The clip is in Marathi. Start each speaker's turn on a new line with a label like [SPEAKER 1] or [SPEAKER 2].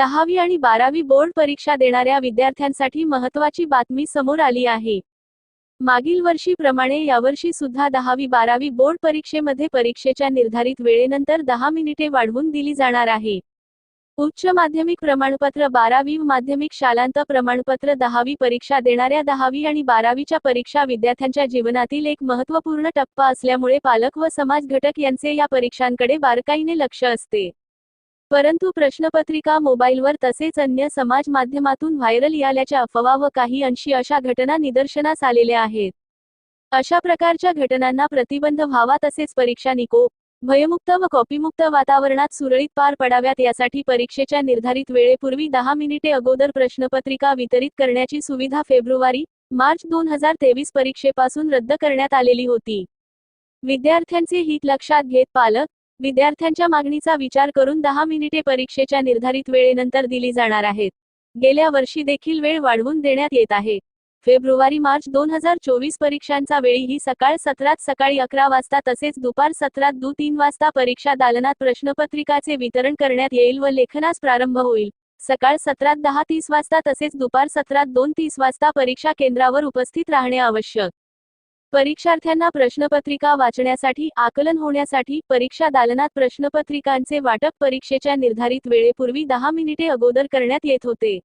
[SPEAKER 1] दहावी आणि बारावी बोर्ड परीक्षा देणाऱ्या विद्यार्थ्यांसाठी महत्त्वाची बातमी समोर आली आहे. मागील वर्षीप्रमाणे यावर्षी सुद्धा दहावी बारावी बोर्ड परीक्षेमध्ये परीक्षेच्या निर्धारित वेळेनंतर दहा मिनिटे वाढवून दिली जाणार आहे. उच्च माध्यमिक प्रमाणपत्र बारावी माध्यमिक शालांत प्रमाणपत्र दहावी परीक्षा देणाऱ्या दहावी आणि बारावीच्या परीक्षा विद्यार्थ्यांच्या जीवनातील एक महत्त्वपूर्ण टप्पा असल्यामुळे पालक व समाज घटक यांचे या परीक्षांकडे बारकाईने लक्ष असते. परंतु प्रश्नपत्रिका मोबाईलवर तसेच अन्य समाज माध्यमातून व्हायरल याल्याच्या अफवा व काही अंशी अशा घटना निदर्शनास आलेल्या आहेत. अशा प्रकारच्या घटनांना प्रतिबंध व्हावा तसेच परीक्षा निकोप भयमुक्त व कॉपीमुक्त वातावरणात सुरळीत पार पडाव्यात यासाठी परीक्षेच्या निर्धारित वेळेपूर्वी दहा मिनिटे अगोदर प्रश्नपत्रिका वितरित करण्याची सुविधा फेब्रुवारी मार्च दोन हजार तेवीस परीक्षेपासून रद्द करण्यात आलेली होती. विद्यार्थ्यांचे हित लक्षात घेत पालक विद्यार्थ्यांच्या मागणीचा विचार करून दहा मिनिटे परीक्षेच्या निर्धारित वेळेनंतर दिली जाणार आहेत. गेल्या वर्षी देखील वेळ वाढवून देण्यात येत आहे. फेब्रुवारी मार्च दोन हजार चोवीस परीक्षांचा वेळी ही सकाळ सत्रात सकाळी अकरा वाजता तसेच दुपार सत्रात दु तीन वाजता परीक्षा दालनात प्रश्नपत्रिकाचे वितरण करण्यात येईल व लेखनास प्रारंभ होईल. सकाळ सत्रात दहा तीस वाजता तसेच दुपार सत्रात दोन तीस वाजता परीक्षा केंद्रावर उपस्थित राहणे आवश्यक. परीक्षार्थ्यांना प्रश्नपत्रिका वाचण्यासाठी आकलन होण्यासाठी परीक्षा दालनात प्रश्नपत्रिकांचे वाटप परीक्षेच्या निर्धारित वेळेपूर्वी दहा मिनिटे अगोदर करण्यात येत होते.